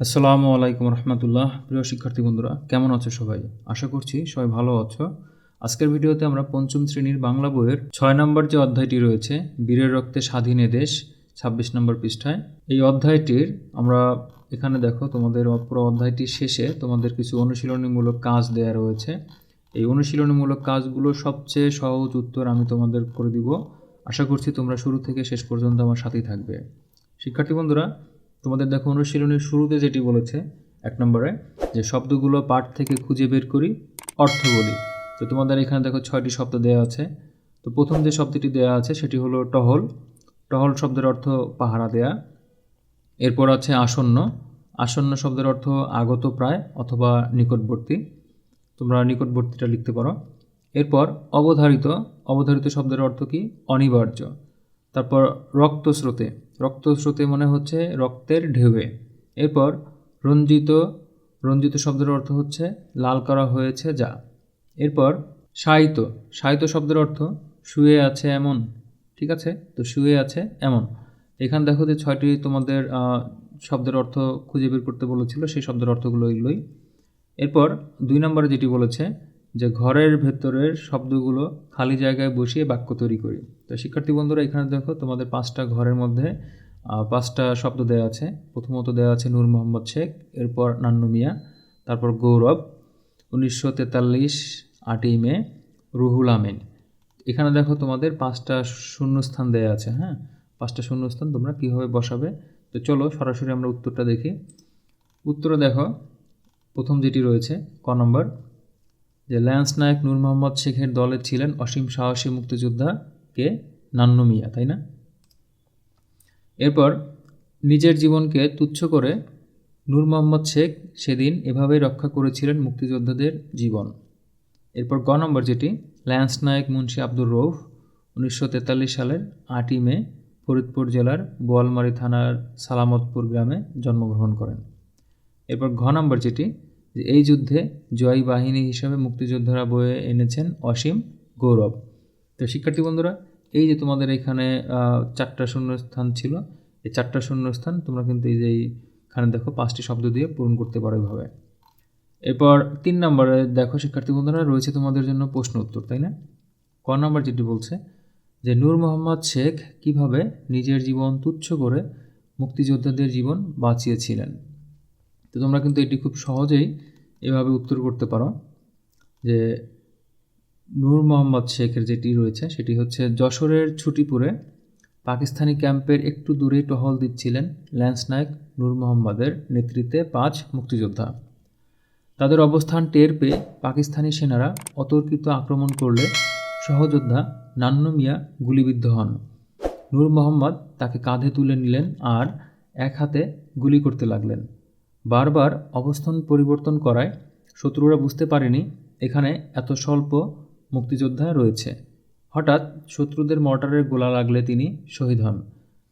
আসসালামু আলাইকুম রহমতুল্লাহ। প্রিয় শিক্ষার্থী বন্ধুরা, কেমন আছো সবাই? আশা করছি সবাই ভালো আছো। আজকের ভিডিওতে আমরা পঞ্চম শ্রেণির বাংলা বইয়ের ছয় নম্বর যে অধ্যায়টি রয়েছে, বীরের রক্তে স্বাধীন দেশ, ছাব্বিশ নম্বর পৃষ্ঠায়, এই অধ্যায়টির আমরা এখানে দেখো তোমাদের পুরো অধ্যায়টির শেষে তোমাদের কিছু অনুশীলনীমূলক কাজ দেয়া রয়েছে। এই অনুশীলনীমূলক কাজগুলো সবচেয়ে সহজ উত্তর আমি তোমাদের করে দিব। আশা করছি তোমরা শুরু থেকে শেষ পর্যন্ত আমার সাথেই থাকবে। শিক্ষার্থী বন্ধুরা তোমাদের দেখো অনুশীলনের শুরুতে যেটি বলেছে, এক নম্বরে, যে শব্দগুলো পাঠ থেকে খুঁজে বের করি, অর্থ বলি। তো তোমাদের এখানে দেখো ছয়টি শব্দ দেওয়া আছে। তো প্রথম যে শব্দটি দেওয়া আছে সেটি হলো টহল। টহল শব্দের অর্থ পাহারা দেয়া। এরপর আছে আসন্ন। আসন্ন শব্দের অর্থ আগত প্রায় অথবা নিকটবর্তী। তোমরা নিকটবর্তীটা লিখতে পারো। এরপর অবধারিত। অবধারিত শব্দের অর্থ কি? অনিবার্য। তারপর রক্তস্রোতে। রক্তস্রোতে মনে হচ্ছে রক্তের ঢেউয়ে। এরপর রঞ্জিত রঞ্জিত শব্দের অর্থ হচ্ছে লাল করা হয়েছে যা। এরপর সাহিত্য সাহিত্য শব্দের অর্থ শুয়ে আছে এমন, ঠিক আছে? তো শুয়ে আছে এমন। এখানে দেখো যে ছয়টি তোমাদের শব্দের অর্থ খুঁজে বের করতে বলেছিল, সেই শব্দের অর্থগুলো এগুলোই। এরপর দুই নম্বরে যেটি বলেছে যে ঘরের ভেতরের শব্দগুলো খালি জায়গায় বসিয়ে বাক্য তৈরি করি। তো শিক্ষার্থী বন্ধুরা, এখানে দেখো তোমাদের পাঁচটা ঘরের মধ্যে পাঁচটা শব্দ দেওয়া আছে। প্রথমত দেওয়া আছে নূর মোহাম্মদ শেখ, এরপর নান্নু মিয়া, তারপর গৌরব, উনিশশো তেতাল্লিশ আটই মে, রুহুল আমিন। এখানে দেখো তোমাদের পাঁচটা শূন্যস্থান দেওয়া আছে হ্যাঁ? পাঁচটা শূন্যস্থান তোমরা কীভাবে বসাবে? তো চলো সরাসরি আমরা উত্তরটা দেখি। উত্তরে দেখো, প্রথম যেটি রয়েছে, ক নম্বর যে ল্যান্স নায়ক নূর মোহাম্মদ শেখের দলে ছিলেন অসীম সাহসী মুক্তিযোদ্ধা কে? নান্নু মিয়া, তাই না? এরপর নিজের জীবনকে তুচ্ছ করে নূর মোহাম্মদ শেখ সেদিন এভাবেই রক্ষা করেছিলেন মুক্তিযোদ্ধাদের জীবন। এরপর গ নম্বর যেটি, ল্যান্স নায়ক মুন্সি আব্দুর রৌফ উনিশশো তেতাল্লিশ সালের আটই মে ফরিদপুর জেলার বোয়ালমারি থানার সালামতপুর গ্রামে জন্মগ্রহণ করেন। এরপর ঘ নম্বর যেটি এই যুদ্ধে জয়ী বাহিনী হিসাবে মুক্তিযোদ্ধারা বয়ে এনেছেন অসীম গৌরব। তো শিক্ষার্থী বন্ধুরা, এই যে তোমাদের এখানে চারটা শূন্যস্থান ছিল, এই চারটা শূন্যস্থান তোমরা কিন্তু এই যে এখানে দেখো, পাঁচটি শব্দ দিয়ে পূরণ করতে পারো এভাবে। এরপর তিন নম্বরে দেখো শিক্ষার্থী বন্ধুরা, রয়েছে তোমাদের জন্য প্রশ্ন উত্তর, তাই না? ক নম্বর যেটি বলছে যে, নূর মোহাম্মদ শেখ কীভাবে নিজের জীবন তুচ্ছ করে মুক্তিযোদ্ধাদের জীবন বাঁচিয়েছিলেন? তো তোমরা কিন্তু এটি খুব সহজেই এভাবে উত্তর করতে পারো যে নূর মোহাম্মদ শেখের যেটি রয়েছে, সেটি হচ্ছে যশোরের ছুটিপুরে পাকিস্তানি ক্যাম্পের একটু দূরেই টহল দিচ্ছিলেন ল্যান্স নায়ক নূর মোহাম্মদের নেতৃত্বে পাঁচ মুক্তিযোদ্ধা। তাদের অবস্থান টের পেয়ে পাকিস্তানি সেনারা অতর্কিত আক্রমণ করলে সহযোদ্ধা নান্নু মিয়া গুলিবিদ্ধ হন। নূর মোহাম্মদ তাকে কাঁধে তুলে নিলেন আর এক হাতে গুলি করতে লাগলেন। বারবার অবস্থান পরিবর্তন করায় শত্রুরা বুঝতে পারেনি এখানে এত স্বল্প মুক্তিযোদ্ধা রয়েছে। হঠাৎ শত্রুদের মর্টারের গোলা লাগলে তিনি শহীদ হন।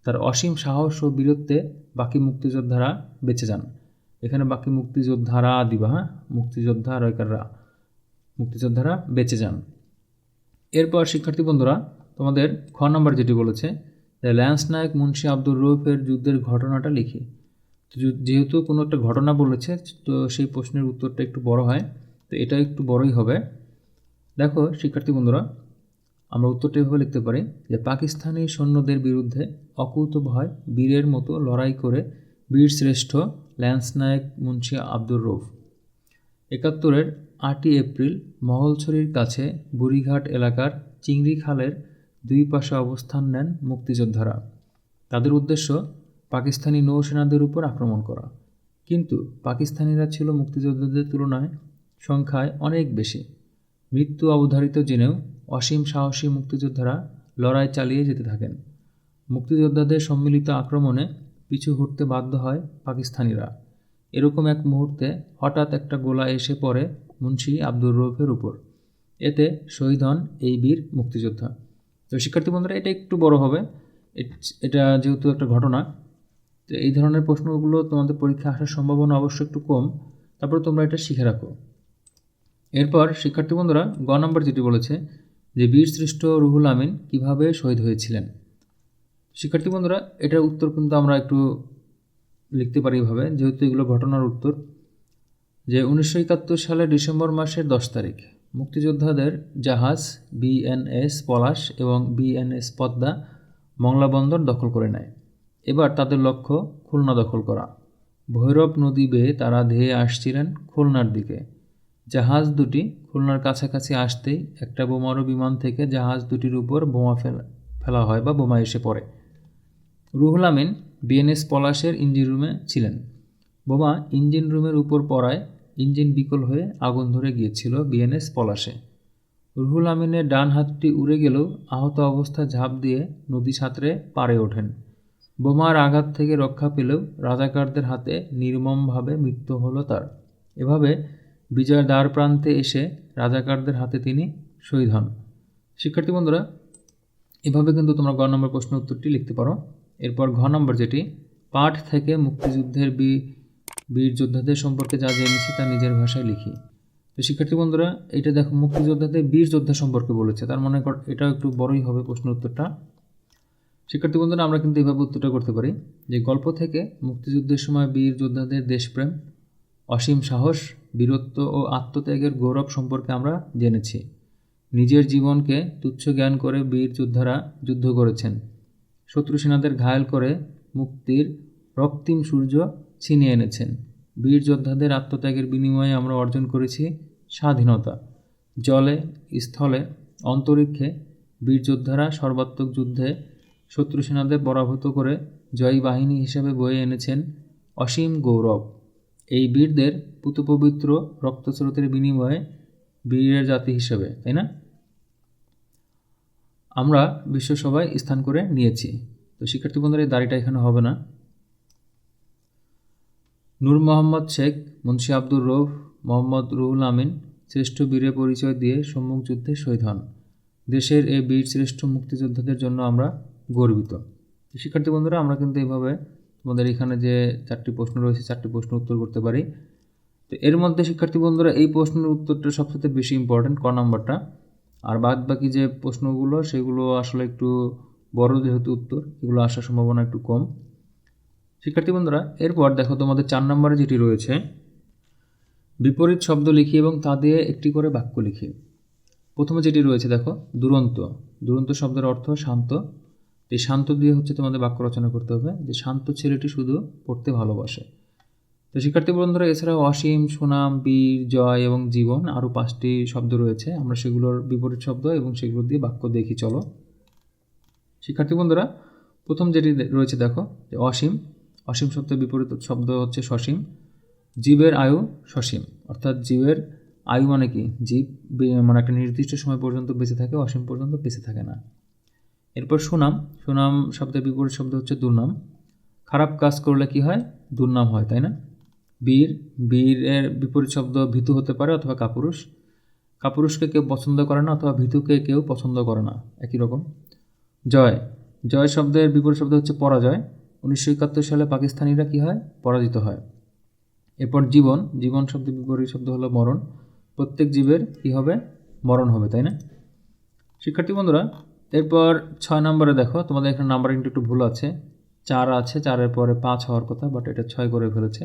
তার অসীম সাহস ও বীরত্বে বাকি মুক্তিযোদ্ধারা বেঁচে যান। এখানে বাকি মুক্তিযোদ্ধারা দিবা হ্যাঁ? মুক্তিযোদ্ধা রয়কাররা, মুক্তিযোদ্ধারা বেঁচে যান। এরপর, শিক্ষার্থী বন্ধুরা, তোমাদের খ নম্বর যেটি বলেছে ল্যান্স নায়ক মুন্সি আব্দুর রৌফের যুদ্ধের ঘটনাটা লিখি। যেহেতু কোনো একটা ঘটনা বলেছে, তো সেই প্রশ্নের উত্তরটা একটু বড় হয়। তো এটা একটু বড়ই হবে। দেখো, শিক্ষার্থী বন্ধুরা, আমরা উত্তরটা এভাবে লিখতে পারি যে, পাকিস্তানি সৈন্যদের বিরুদ্ধে অকুত ভয়, বীরের মতো লড়াই করে বীর শ্রেষ্ঠ ল্যান্স নায়ক মুন্সি আব্দুর রৌফ একাত্তরের আটই এপ্রিল, মহলছড়ির কাছে বুড়িঘাট এলাকার চিংড়ি খালের দুই পাশে অবস্থান নেন মুক্তিযোদ্ধারা। তাদের উদ্দেশ্য পাকিস্তানি নৌসেনাদের উপর আক্রমণ করা। কিন্তু পাকিস্তানিরা ছিল মুক্তিযোদ্ধাদের তুলনায় সংখ্যায় অনেক বেশি। মৃত্যু অবধারিত জেনেও অসীম সাহসী মুক্তিযোদ্ধারা লড়াই চালিয়ে যেতে থাকেন। মুক্তিযোদ্ধাদের সম্মিলিত আক্রমণে পিছু হটতে বাধ্য হয় পাকিস্তানিরা। এরকম এক মুহূর্তে হঠাৎ একটা গোলা এসে পড়ে মুন্সি আব্দুর রৌফের উপর। এতে শহীদ হন এই বীর মুক্তিযোদ্ধা। তো শিক্ষার্থী বন্ধুরা, এটা একটু বড় হবে। এটা যেহেতু একটা ঘটনা তো এই ধরনের প্রশ্নগুলো তোমাদের পরীক্ষা আসার সম্ভাবনা অবশ্য একটু কম। তারপর তোমরা এটা শিখে রাখো। এরপর, শিক্ষার্থী বন্ধুরা, গ নম্বর যেটি বলেছে যে, বীর বীরশ্রেষ্ঠ রুহুল আমিন কীভাবে শহীদ হয়েছিলেন? শিক্ষার্থী বন্ধুরা, এটার উত্তর কিন্তু আমরা একটু লিখতে পারি এভাবে, যেহেতু এগুলো ঘটনার উত্তর। যে, উনিশশো একাত্তর সালের ডিসেম্বর মাসের দশ তারিখ, মুক্তিযোদ্ধাদের জাহাজ বিএনএস পলাশ এবং বিএনএস পদ্মা, মংলা বন্দর দখল করে নেয়। এবার তাদের লক্ষ্য খুলনা দখল করা। ভৈরব নদী বেয়ে তারা ধেয়ে আসছিলেন খুলনার দিকে। জাহাজ দুটি খুলনার কাছাকাছি আসতেই একটা বোমারু বিমান থেকে জাহাজ দুটির উপর বোমা ফেলা ফেলা হয় বা বোমা এসে পড়ে। রুহুল আমিন বিএনএস পলাশের ইঞ্জিন রুমে ছিলেন। বোমা ইঞ্জিন রুমের উপর পড়ায় ইঞ্জিন বিকল হয়ে আগুন ধরে গিয়েছিল বিএনএস পলাশে। রুহুল আমিনের ডান হাতটি উড়ে গেলেও আহত অবস্থায় ঝাঁপ দিয়ে নদী সাঁতরে পাড়ে ওঠেন। বোমার আঘাত থেকে রক্ষা পেলেও রাজাকারদের হাতে নির্মমভাবে মৃত্যু হলো তার। এভাবে বিজয়ের দ্বার প্রান্তে এসে রাজাকারদের হাতে তিনি শহীদ হন। শিক্ষার্থী বন্ধুরা, এভাবে কিন্তু তোমরা গ নম্বর প্রশ্ন উত্তরটি লিখতে পারো। এরপর ঘ নম্বর যেটি, পাঠ থেকে মুক্তিযুদ্ধের বি, বীর যোদ্ধাদের সম্পর্কে যা জেনেছি তা নিজের ভাষায় লিখি। তো শিক্ষার্থী বন্ধুরা এটা দেখো মুক্তিযোদ্ধাদের বীর যোদ্ধা সম্পর্কে বলেছে। তার মনে কর, এটাও একটু বড়ই হবে প্রশ্ন উত্তরটা। শিক্ষার্থী বন্ধুরা, আমরা কিন্তু এভাবে উত্তরটা করতে পারি যে গল্প থেকে মুক্তিযুদ্ধের সময় বীর যোদ্ধাদের দেশপ্রেম, অসীম সাহস, বীরত্ব ও আত্মত্যাগের গৌরব সম্পর্কে আমরা জেনেছি। নিজের জীবনকে তুচ্ছ জ্ঞান করে বীর যোদ্ধারা যুদ্ধ করেছেন। শত্রু সেনাদের ঘায়েল করে মুক্তির রক্তিম সূর্য ছিনিয়ে এনেছেন। বীর যোদ্ধাদের আত্মত্যাগের বিনিময়ে আমরা অর্জন করেছি স্বাধীনতা। জলে, স্থলে, অন্তরিক্ষে বীর যোদ্ধারা সর্বাত্মক যুদ্ধে শত্রু সেনাদের পরাভূত করে জয়ী বাহিনী হিসেবে বয়ে এনেছেন অসীম গৌরব। এই বীরদের পুতপবিত্র রক্তস্রোতের বিনিময়ে বীরের জাতি হিসেবে, তাই না? আমরা বিশ্বসভায় স্থান করে নিয়েছি। তো শিক্ষার্থী বন্ধুরা, এই দাড়িটা এখানে হবে না। নূর মোহাম্মদ শেখ, মুন্সি আব্দুর রৌফ মোহাম্মদ রুহুল আমিন শ্রেষ্ঠ বীরের পরিচয় দিয়ে সম্মুখ যুদ্ধে শহীদ হন। দেশের এই বীর শ্রেষ্ঠ মুক্তিযোদ্ধাদের জন্য আমরা গর্বিত। শিক্ষার্থী বন্ধুরা, আমরা কিন্তু এইভাবে তোমাদের এখানে যে চারটি প্রশ্ন রয়েছে, চারটি প্রশ্ন উত্তর করতে পারি। তো এর মধ্যে শিক্ষার্থী বন্ধুরা, এই প্রশ্নের উত্তরটা সবচেয়ে বেশি ইম্পর্টেন্ট ক নাম্বারটা। আর বাদ বাকি যে প্রশ্নগুলো, সেগুলো আসলে একটু বড় যেহেতু উত্তর, এগুলো আসার সম্ভাবনা একটু কম। শিক্ষার্থী বন্ধুরা, এরপর দেখো তোমাদের চার নম্বরে যেটি রয়েছে, বিপরীত শব্দ লিখি এবং তা দিয়ে একটি করে বাক্য লিখি। প্রথমে যেটি রয়েছে দেখো, দুরন্ত। দুরন্ত শব্দের অর্থ শান্ত। এই শান্ত দিয়ে হচ্ছে তোমাদের বাক্য রচনা করতে হবে যে শান্ত ছেলেটি শুধু পড়তে ভালোবাসে। তো শিক্ষার্থী বন্ধুরা, এছাড়াও অসীম, সুনাম, বীর, জয় এবং জীবন আরও পাঁচটি শব্দ রয়েছে। আমরা সেগুলোর বিপরীত শব্দ এবং সেগুলো দিয়ে বাক্য দেখি, চলো। শিক্ষার্থী বন্ধুরা, প্রথম যেটি রয়েছে দেখো, যে অসীম অসীম শব্দের বিপরীত শব্দ হচ্ছে সসীম, জীবের আয়ু সসীম। অর্থাৎ জীবের আয়ু মানে কি? জীব মানে একটা নির্দিষ্ট সময় পর্যন্ত বেঁচে থাকে, অসীম পর্যন্ত বেঁচে থাকে না। এরপর সুনাম। সুনাম শব্দের বিপরীত শব্দ হচ্ছে দুর্নাম। খারাপ কাজ করলে কি হয়? দুর্নাম হয়, তাই না? বীর, বীরের বিপরীত শব্দ ভীতু হতে পারে অথবা কাপুরুষ। কাপুরুষকে কেউ পছন্দ করে না অথবা ভীতুকে কেউ পছন্দ করে না। একই রকম। জয়। জয় শব্দের বিপরীত শব্দ হচ্ছে পরাজয়। উনিশশো একাত্তর সালে পাকিস্তানিরা কী হয়? পরাজিত হয়। এরপর জীবন। জীবন শব্দের বিপরীত শব্দ হলো মরণ। প্রত্যেক জীবের কী হবে? মরণ হবে, তাই না? শিক্ষার্থী বন্ধুরা এরপর ছয় নম্বরে দেখো, তোমাদের এখানে নাম্বারিংটা একটু ভুল আছে। চার আছে, চারের পরে পাঁচ হওয়ার কথা বাট এটা ছয় করে ফেলেছে।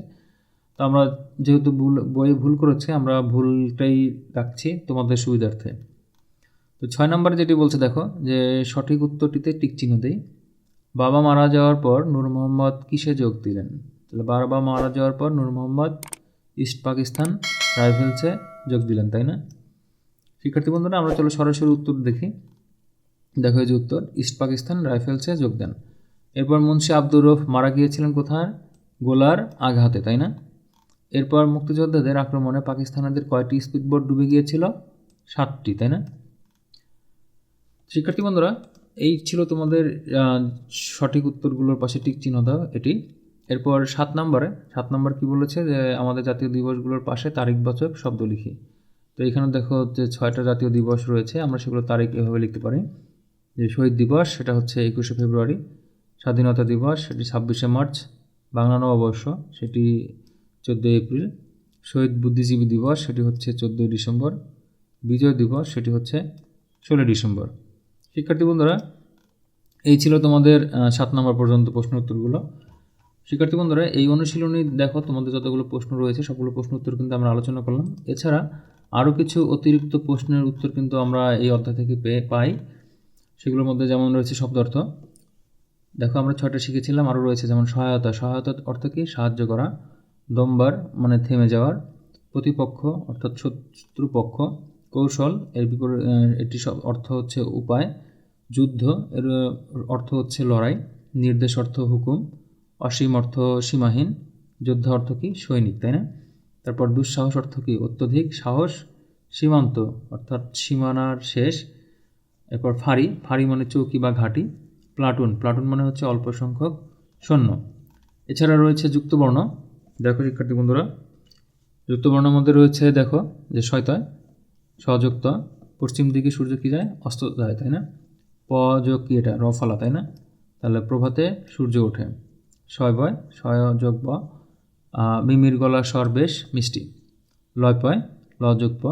তো আমরা যেহেতু ভুল, বইয়ে ভুল করেছে, আমরা ভুলটাই রাখছি তোমাদের সুবিধার্থে। তো ছয় নম্বরে যেটি বলছে দেখো, যে সঠিক উত্তরটিতে টিক চিহ্ন দেই। বাবা মারা যাওয়ার পর নূর মোহাম্মদ কিসে যোগ দিলেন? তাহলে বাবা মারা যাওয়ার পর নূর মোহাম্মদ ইস্ট পাকিস্তান রাইফেলসে যোগ দিলেন, তাই না? শিক্ষার্থী বন্ধুরা, আমরা চলো সরাসরি উত্তর দেখি। দেখো যে উত্তর, ইস্ট পাকিস্তান রাইফেলসে যোগ দেন। এরপর মুন্সি আব্দুর রফ মারা গিয়েছিলেন কোথায়? গোলার আঘাতে, তাই না? এরপর মুক্তিযোদ্ধাদের আক্রমণে পাকিস্তানিদের কয়টি স্পিডবোট ডুবে গিয়েছিল? সাতটি, তাই না? শিক্ষার্থী বন্ধুরা, এই ছিল তোমাদের সঠিক উত্তরগুলোর পাশে টিক চিহ্ন দাও এটি। এরপর সাত নম্বরে, সাত নম্বর কি বলেছে? যে, আমাদের জাতীয় দিবসগুলোর পাশে তারিখবাচক শব্দ লিখি। তো এখানে দেখো যে, ছয়টা জাতীয় দিবস রয়েছে, আমরা সেগুলো তারিখ এভাবে লিখতে পারি। যে শহীদ দিবস, সেটা হচ্ছে একুশে ফেব্রুয়ারি। স্বাধীনতা দিবস, সেটি ছাব্বিশে মার্চ। বাংলা নববর্ষ, সেটি চোদ্দোই এপ্রিল। শহীদ বুদ্ধিজীবী দিবস, সেটি হচ্ছে চোদ্দোই ডিসেম্বর। বিজয় দিবস, সেটি হচ্ছে ষোলোই ডিসেম্বর। শিক্ষার্থী বন্ধুরা, এই ছিল তোমাদের সাত নম্বর পর্যন্ত প্রশ্ন উত্তরগুলো। শিক্ষার্থী বন্ধুরা, এই অনুশীলনী দেখো, তোমাদের যতগুলো প্রশ্ন রয়েছে, সবগুলো প্রশ্ন উত্তর কিন্তু আমরা আলোচনা করলাম। এছাড়া আরও কিছু অতিরিক্ত প্রশ্নের উত্তর কিন্তু আমরা এই অধ্যায় থেকে পেয়ে পাই। সেগুলোর মধ্যে যেমন রয়েছে শব্দ অর্থ দেখো আমরা ছয়টা শিখেছিলাম, আরও রয়েছে যেমন সহায়তা সহায়তা অর্থ কি? সাহায্য করা, দমবার মানে থেমে যাওয়ার, প্রতিপক্ষ অর্থাৎ শত্রুপক্ষ, কৌশল এর বিপরীত এটি সব অর্থ হচ্ছে উপায়, যুদ্ধ এর অর্থ হচ্ছে লড়াই, নির্দেশ অর্থ হুকুম, অসীম অর্থ সীমাহীন, যোদ্ধা অর্থ কি? সৈনিক, তাই না? তারপর দুঃসাহস অর্থ কি? অত্যধিক সাহস, সীমান্ত, অর্থাৎ সীমানার শেষ এরপর ফাঁড়ি ফাঁড়ি মানে চৌকি বা ঘাঁটি, প্লাটুন প্লাটুন মানে হচ্ছে অল্প সংখ্যক সৈন্য। এছাড়া রয়েছে যুক্তবর্ণ। দেখো শিক্ষার্থী বন্ধুরা, যুক্তবর্ণের মধ্যে রয়েছে, দেখো, যে শয়তয় সযুক্ত, পশ্চিম দিকে সূর্য কী যায়? অস্ত যায়, তাই না? প যোগ কি এটা? রফলা তাই না? তাহলে প্রভাতে সূর্য ওঠে। ছয় বয় ছয় যোগ ব। মিমির গলা মিষ্টি। লয় পয়, ল যোগ প।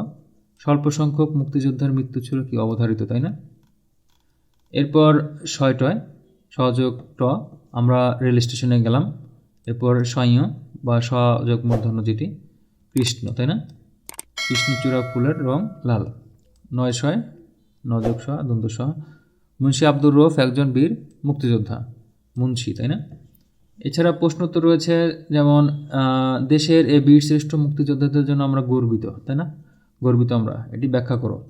স্বল্প সংখ্যক মুক্তিযোদ্ধার মৃত্যু ছিল কি অবধারিত, তাই না? এরপর ছয়টয় সহযোগ ট, আমরা রেল স্টেশনে গেলাম। এরপর স্বয়ং বা সযোগ মূর্ধন্য যেটি, কৃষ্ণ, তাই না? কৃষ্ণচূড়া ফুলের রং লাল। নয় ছয় নযোগ স দ্বন্দ্ব স মুন্সি আব্দুর রৌফ একজন বীর মুক্তিযোদ্ধা, মুন্সি, তাই না? এছাড়া প্রশ্ন প্রশ্নোত্তর রয়েছে, যেমন দেশের এই বীর শ্রেষ্ঠ মুক্তিযোদ্ধাদের জন্য আমরা গর্বিত, তাই না? গর্বিত আমরা, এটি ব্যাখ্যা করো।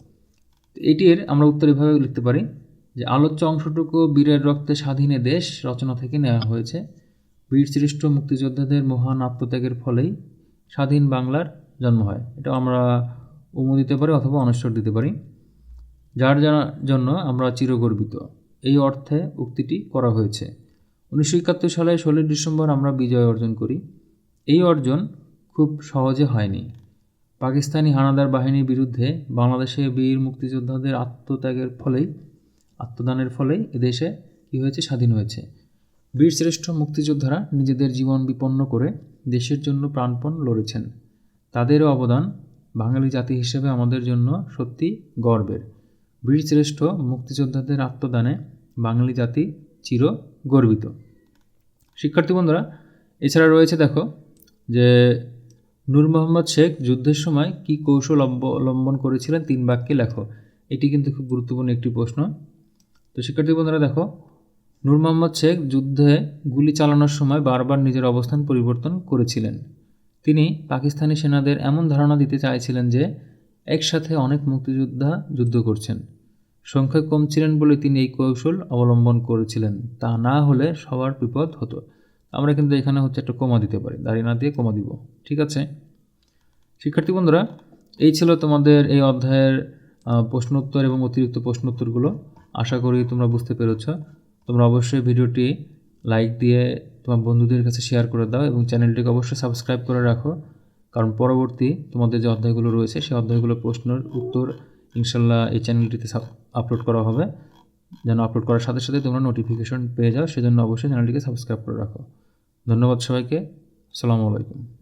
এটির আমরা উত্তর এভাবে লিখতে পারি যে, আলোচ্য অংশটুকু বীরের রক্তে স্বাধীনে দেশ রচনা থেকে নেওয়া হয়েছে। বীর শ্রেষ্ঠ মুক্তিযোদ্ধাদের মহান আত্মত্যাগের ফলেই স্বাধীন বাংলার জন্ম হয়। এটা আমরা উমু দিতে পারি অথবা অনশ্বর দিতে পারি। যার জন্য আমরা চিরগর্বিত। এই অর্থে উক্তিটি করা হয়েছে। উনিশশো একাত্তর সালে ষোলোই ডিসেম্বর আমরা বিজয় অর্জন করি। এই অর্জন খুব সহজে হয়নি। পাকিস্তানি হানাদার বাহিনীর বিরুদ্ধে বাংলাদেশে বীর মুক্তিযোদ্ধাদের আত্মত্যাগের ফলেই, আত্মদানের ফলেই এদেশে কী হয়েছে? স্বাধীন হয়েছে। বীরশ্রেষ্ঠ মুক্তিযোদ্ধারা নিজেদের জীবন বিপন্ন করে দেশের জন্য প্রাণপণ লড়েছেন। তাদেরও অবদান বাঙালি জাতি হিসেবে আমাদের জন্য সত্যি গর্বের। বীরশ্রেষ্ঠ মুক্তিযোদ্ধাদের আত্মদানে বাঙালি জাতি চির গর্বিত। শিক্ষার্থী বন্ধুরা, এছাড়া রয়েছে দেখো যে নূর মোহাম্মদ শেখ যুদ্ধের সময় কি কৌশল অবলম্বন করেছিলেন? তিন বাক্যে লেখো। এটি কিন্তু খুব গুরুত্বপূর্ণ একটি প্রশ্ন। তো শিক্ষার্থী বন্ধুরা, দেখো, নূর মোহাম্মদ শেখ যুদ্ধে গুলি চালানোর সময় বারবার নিজের অবস্থান পরিবর্তন করেছিলেন। তিনি পাকিস্তানি সেনাদের এমন ধারণা দিতে চাইছিলেন যে, একসাথে অনেক মুক্তিযোদ্ধা যুদ্ধ করছেন। সংখ্যা কম ছিলেন বলে তিনি এই কৌশল অবলম্বন করেছিলেন। তা না হলে সবার বিপদ হতো। আমরা কিন্তু এখানে হচ্ছে একটা কমা দিতে পারি। দাঁড়িয়ে না দিয়ে কমা দিব। ঠিক আছে? শিক্ষার্থী বন্ধুরা, এই ছিল তোমাদের এই অধ্যায়ের প্রশ্নোত্তর এবং অতিরিক্ত প্রশ্নোত্তরগুলো। আশা করি তোমরা বুঝতে পেরেছ। তোমরা অবশ্যই ভিডিওটি লাইক দিয়ে তোমার বন্ধুদের কাছে শেয়ার করে দাও এবং চ্যানেলটিকে অবশ্যই সাবস্ক্রাইব করে রাখো। কারণ পরবর্তী তোমাদের যে অধ্যায়গুলো রয়েছে, সেই অধ্যায়গুলোর প্রশ্নের উত্তর ইনশাল্লাহ এই চ্যানেলটিতে আপলোড করা হবে। যেন আপলোড করার সাথে সাথে তোমরা নোটিফিকেশন পেয়ে যাও, সেজন্য অবশ্যই চ্যানেলটিকে সাবস্ক্রাইব করে রাখো। ধন্যবাদ সবাইকে। আসসালামু আলাইকুম।